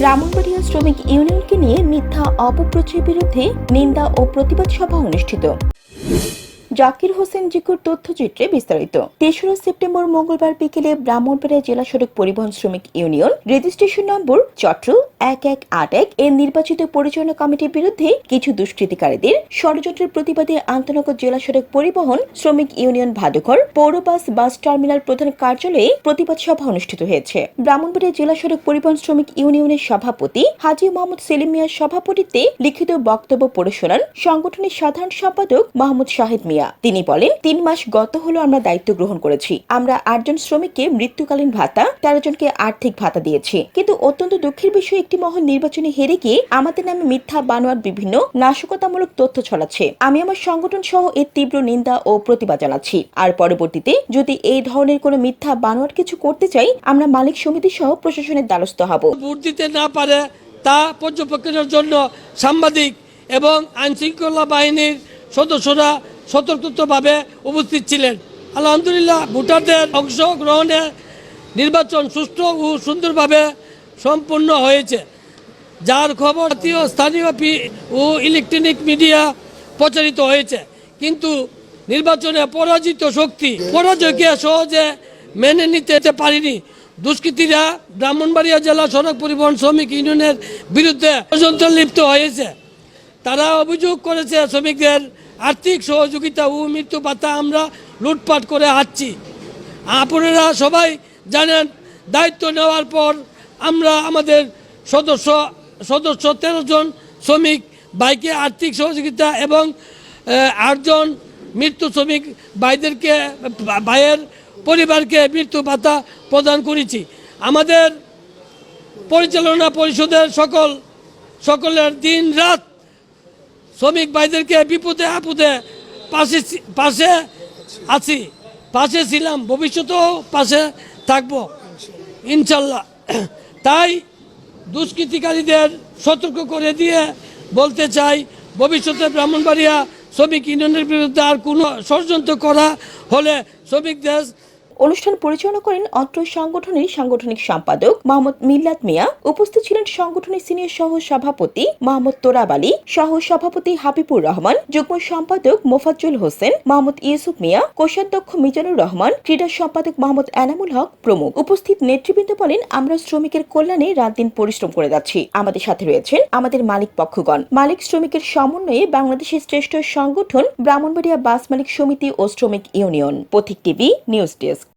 ব্রাহ্মণবাড়িয়া শ্রমিক ইউনিয়নকে নিয়ে মিথ্যা অপপ্রচারের বিরুদ্ধে নিন্দা ও প্রতিবাদ সভা অনুষ্ঠিত। জাকির হোসেন জিকুর তথ্যচিত্রে বিস্তারিত। তেসরা সেপ্টেম্বর মঙ্গলবার বিকেলে ব্রাহ্মণবাড়িয়া জেলা সড়ক পরিবহন শ্রমিক ইউনিয়ন রেজিস্ট্রেশন নম্বর চট্র এক এক আট এক এর নির্বাচিত পরিচালনা কমিটির বিরুদ্ধে কিছু দুষ্কৃতিকারীদের ষড়যন্ত্রের প্রতিবাদে আন্তনগর জেলা সড়ক পরিবহন শ্রমিক ইউনিয়ন ভাদুঘর পৌরবাস বাস টার্মিনাল প্রধান কার্যালয়ে প্রতিবাদ সভা অনুষ্ঠিত হয়েছে। ব্রাহ্মণবাড়িয়া জেলা সড়ক পরিবহন শ্রমিক ইউনিয়নের সভাপতি হাজি মোহাম্মদ সেলিম মিয়ার সভাপতিত্বে লিখিত বক্তব্য পড়ে শোনান সংগঠনের সাধারণ সম্পাদক মাহমুদ শাহিদ মিয়া। তিনি বলেন, তিন মাস গত হলো আমরা দায়িত্ব গ্রহণ করেছি। আমরা আটজন শ্রমিককে মৃত্যুকালীন ভাতা তেরো জনকে আর্থিক ভাতা দিয়েছি। কিন্তু অত্যন্ত দুঃখের বিষয়, একটি মহল নির্বাচনে হেরে গিয়ে আমাদের নামে মিথ্যা বানোয়ার বিভিন্ন নাশকতামূলক তথ্য ছড়াচ্ছে। আমি আমার সংগঠন সহ এর তীব্র নিন্দা ও প্রতিবাদ জানাচ্ছি। আর পরবর্তীতে, যদি এই ধরনের কোনো মিথ্যা বানোয়ার কিছু করতে চাই, আমরা মালিক সমিতি সহ প্রশাসনের দ্বারস্থ হব। ভোট দিতে না পারে, তা পর্যবেক্ষণের জন্য সাংবাদিক এবং আইনশৃঙ্খলা বাহিনীর সদস্যরা সতর্কভাবে উপস্থিত ছিলেন। আলহামদুলিল্লাহ ভোটারদের অংশগ্রহণে নির্বাচন সুষ্ঠু ও সুন্দরভাবে সম্পূর্ণ হয়েছে। যার খবর জাতীয়, স্থানীয় ও ইলেকট্রনিক মিডিয়া প্রচারিত হয়েছে। কিন্তু নির্বাচনে পরাজিত শক্তি পরাজয়কে সহজে মেনে নিতে পারেনি। দুষ্কৃতীরা ব্রাহ্মণবাড়িয়া জেলা সড়ক পরিবহন শ্রমিক ইউনিয়নের বিরুদ্ধে লিপ্ত হয়েছে। তারা অভিযোগ করেছে শ্রমিকদের আর্থিক সহযোগিতা ও মৃত্যু ভাতা আমরা লুটপাট করে আসছি আপনারা সবাই জানেন, দায়িত্ব নেওয়ার পর আমরা আমাদের সদস্য সদস্য তেরো জন শ্রমিক বাইকে আর্থিক সহযোগিতা এবং আটজন মৃত্যু শ্রমিক ভাইদেরকে, ভাইয়ের পরিবারকে মৃত্যু ভাতা প্রদান করেছি। আমাদের পরিচালনা পরিষদের সকল, সকলের দিন রাত শ্রমিক ভাইদেরকে বিপদে আপদে পাশে পাশে আছি, পাশে ছিলাম, ভবিষ্যতেও পাশে থাকব, ইনশাল্লাহ। তাই দুষ্কৃতিকারীদের সতর্ক করে দিয়ে বলতে চাই, ভবিষ্যতে ব্রাহ্মণবাড়িয়া শ্রমিক ইউনিয়নের বিরুদ্ধে আর কোনো ষড়যন্ত্র করা হলে শ্রমিকদের অনুষ্ঠান পরিচালনা করেন অত্র সংগঠনের সাংগঠনিক সম্পাদক মোহাম্মদ মিল্লাত মিয়া। উপস্থিত ছিলেন সংগঠনের সিনিয়র সহ সভাপতি মোহাম্মদ তোরাব আলী সহ সভাপতি হাবিবুর রহমান, যুগ্ম সম্পাদক মোফাজ্জুল হোসেন, মোহাম্মদ ইউসুফ মিয়া, কোষাধ্যক্ষ মিজানুর রহমান, ক্রীড়া সম্পাদক মোহাম্মদ এনামুল হক প্রমুখ। উপস্থিত নেতৃবৃন্দ বলেন, আমরা শ্রমিকের কল্যাণে রাত দিন পরিশ্রম করে যাচ্ছি। আমাদের সাথে রয়েছেন আমাদের মালিক পক্ষগণ। মালিক শ্রমিকের সমন্বয়ে বাংলাদেশের শ্রেষ্ঠ সংগঠন ব্রাহ্মণবাড়িয়া বাস মালিক সমিতি ও শ্রমিক ইউনিয়ন। পথিক টিভি, নিউজ ডেস্ক।